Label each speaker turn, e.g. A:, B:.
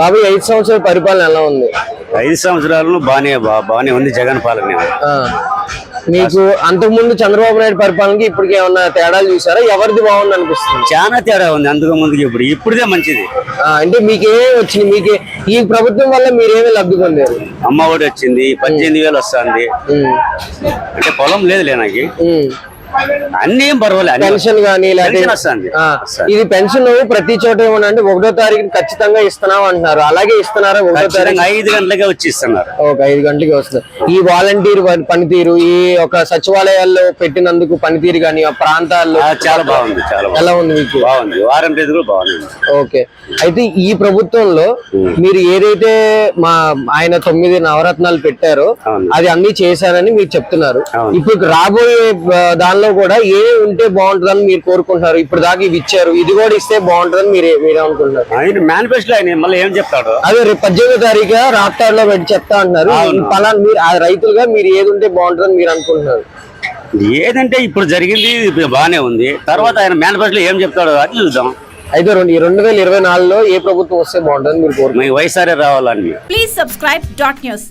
A: బాబు ఐదు సంవత్సరాల పరిపాలన ఎలా ఉంది?
B: ఐదు సంవత్సరాలను బాగానే బా- బాగానే ఉంది జగన్ పాలన.
A: మీకు అంతకుముందు చంద్రబాబు నాయుడు పరిపాలనకి ఇప్పటికి ఏమన్నా తేడాలు చూసారా ఎవరిది బాగుంది అనిపిస్తుంది?
B: చాలా తేడా ఉంది అందుకు ముందుకు ఇప్పుడు. ఇప్పుడుదే మంచిది.
A: అంటే మీకే వచ్చింది మీకే ఈ ప్రభుత్వం వల్ల మీరేమీ లబ్ధి పొందారు?
B: అమ్మ ఒడి వచ్చింది పద్దెనిమిది వేలు వస్తుంది. అంటే పొలం లేదులే నాకు. అన్ని ఏం పర్వాలేదు అన్ని
A: పెన్షన్ కానీ లేకపోతే
B: పెన్షన్ వస్తుంది.
A: ఆ,
B: వస్తుంది.
A: ఇది పెన్షన్ ప్రతి చోట ఏమన్నా ఒకటో తారీఖు ఖచ్చితంగా ఇస్తున్నాం అంటున్నారు. అలాగే ఇస్తున్నారా ఒకటో తారీఖు?
B: ఖచ్చితంగా ఐదు గంటలకే వచ్చి ఇస్తున్నారు
A: ఒక ఐదు గంటలకి వస్తుంది. ఈ వాలంటీర్ పని- పనితీరు ఈ ఒక సచివాలయాల్లో పెట్టినందుకు పనితీరు కానీ ఆ ప్రాంతాల్లో
B: ఆ, చాలా బాగుంది చాలా బాగుంది.
A: ఎలా ఉంది మీకు?
B: బాగుంది. వారం రోజులు కూడా బాగుంది
A: ఓకే. అయితే ఈ ప్రభుత్వంలో మీరు ఏదైతే మా ఆయన తొమ్మిది నవరత్నాలు పెట్టారో
B: అవును.
A: అది అన్ని చేశారని మీరు చెప్తున్నారు.
B: అవును.
A: ఇప్పుడు రాబోయే ఆ, దానిలో కూడా ఏ ఉంటే బాగుంటుందని మీరు కోరుకుంటున్నారు? ఇప్పుడు దాకా ఇవి ఇచ్చారు. ఇది కూడా ఇస్తే బాగుంటుందని మీరు మీరు అనుకుంటున్నారు.
B: ఆయన మేనిఫెస్టో ఆయన మళ్ళీ ఏం చెప్తాడు?
A: అదే రేపు పద్దెనిమిదో తారీఖు రాప్తాడులో పెట్టి చెప్తా అంటున్నారు. పలానా మీరు ఆ రైతులుగా మీరు ఏది ఉంటే బాగుంటుందని మీరు అనుకుంటున్నారు?
B: ఏదంటే ఇప్పుడు జరిగింది ఇప్పుడు బాగానే ఉంది. తర్వాత ఆయన మేనిఫెస్టోలో ఏం చెప్తాడో అది చూద్దాం.
A: అయితే రెండు ఈ రెండు వేల ఇరవై నాలుగులో ఏ ప్రభుత్వం వస్తే బాగుంటుందని మీరు కోరుకుంటున్నారు?
B: మీ వైఎస్ఆర్ఏ రావాలని.
C: Please subscribe dot news.